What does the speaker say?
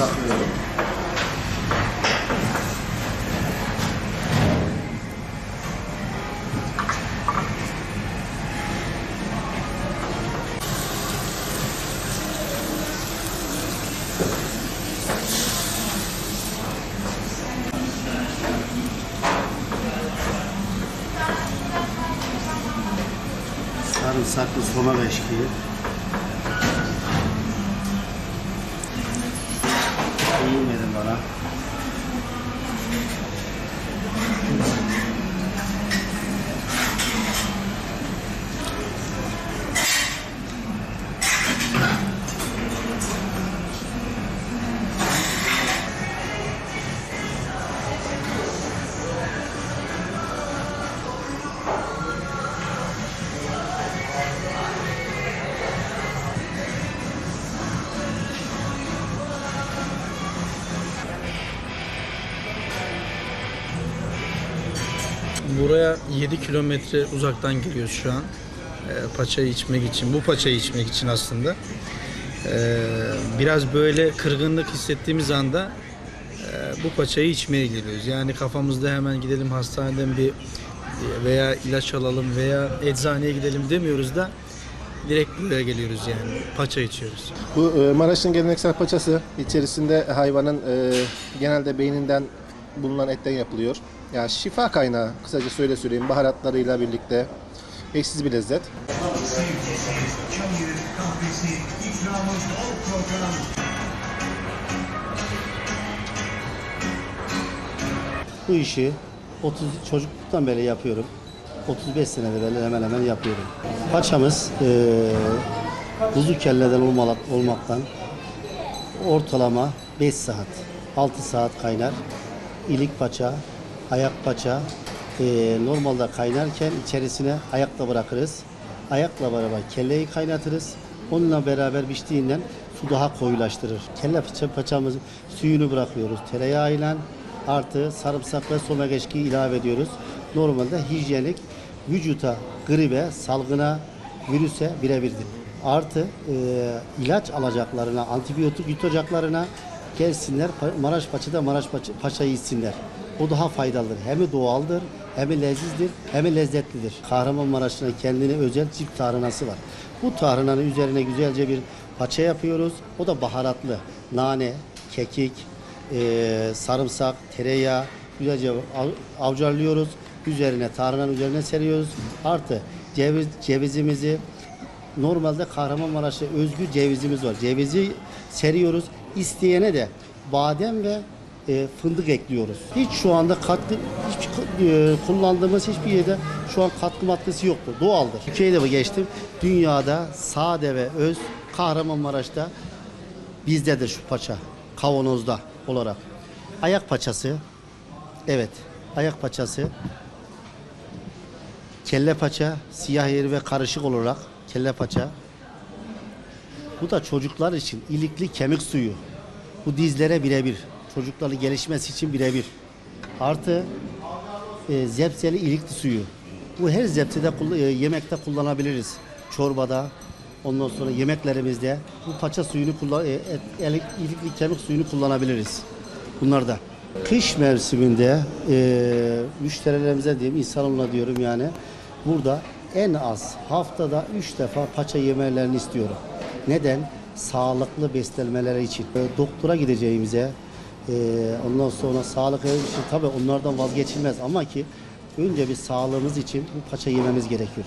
bırakıyorum. Sarımsaklı sona beşkiyi. Verin bana. Buraya 7 kilometre uzaktan geliyoruz şu an. Ee, paçayı içmek için, bu paçayı içmek için aslında. Ee, biraz böyle kırgınlık hissettiğimiz anda e, bu paçayı içmeye geliyoruz. Yani kafamızda hemen gidelim hastaneden bir veya ilaç alalım veya eczaneye gidelim demiyoruz da direkt buraya geliyoruz yani. Paça içiyoruz. Bu e, Maraş'ın geleneksel paçası içerisinde hayvanın e, genelde beyninden bulunan etten yapılıyor. Yani şifa kaynağı kısaca söyle söyleyeyim baharatlarıyla birlikte eşsiz bir lezzet. Bu işi 30 çocukluktan beri yapıyorum. 35 senedir hemen hemen yapıyorum. Paçamız eee kuzu kelleden olmaktan ortalama 5 saat, 6 saat kaynar. İlik paça, ayak paça eee, normalde kaynarken içerisine ayakla bırakırız. Ayakla beraber kelleyi kaynatırız. Onunla beraber piştiğinden su daha koyulaştırır. Kelle paça, paçamız suyunu bırakıyoruz. Tereyağıyla artı sarımsak ve somegeçki ilave ediyoruz. Normalde hijyenik vücuta, gribe, salgına, virüse birebirdir. Artı e, ilaç alacaklarına, antibiyotik yutacaklarına gelsinler Maraş Paça'da Maraş Paça, Paça'yı içsinler. O daha faydalıdır. Hem doğaldır, hem lezizdir, hem lezzetlidir. Kahramanmaraş'ın kendine özel çift tarhanası var. Bu tarhananın üzerine güzelce bir paça yapıyoruz. O da baharatlı. Nane, kekik, e, sarımsak, tereyağı güzelce av- avcarlıyoruz. Üzerine tarhananın üzerine seriyoruz. Artı ceviz cevizimizi normalde Kahramanmaraş'a özgü cevizimiz var. Cevizi seriyoruz. İsteyene de badem ve e, fındık ekliyoruz. Hiç şu anda katkı hiç e, kullandığımız hiçbir yerde şu an katkı maddesi yoktur. Doğaldır. Türkiye'de geçtim. Dünyada sade ve öz Kahramanmaraş'ta bizdedir şu paça. Kavanozda olarak. Ayak paçası. Evet. Ayak paçası. Kelle paça, siyah yeri ve karışık olarak kelle paça. Bu da çocuklar için ilikli kemik suyu. Bu dizlere birebir. Çocukların gelişmesi için birebir. Artı e, zepseli ilikli suyu. Bu her zepsede e, yemekte kullanabiliriz. Çorbada, ondan sonra yemeklerimizde bu paça suyunu kullan, e, et- ilikli kemik suyunu kullanabiliriz. Bunlar da. Kış mevsiminde e, müşterilerimize diyeyim, insanoğluna diyorum yani burada en az haftada 3 defa paça yemelerini istiyorum. Neden? Sağlıklı beslenmeleri için. E, doktora gideceğimize, e, ondan sonra sağlık için tabii onlardan vazgeçilmez ama ki önce bir sağlığımız için bu paça yememiz gerekiyor.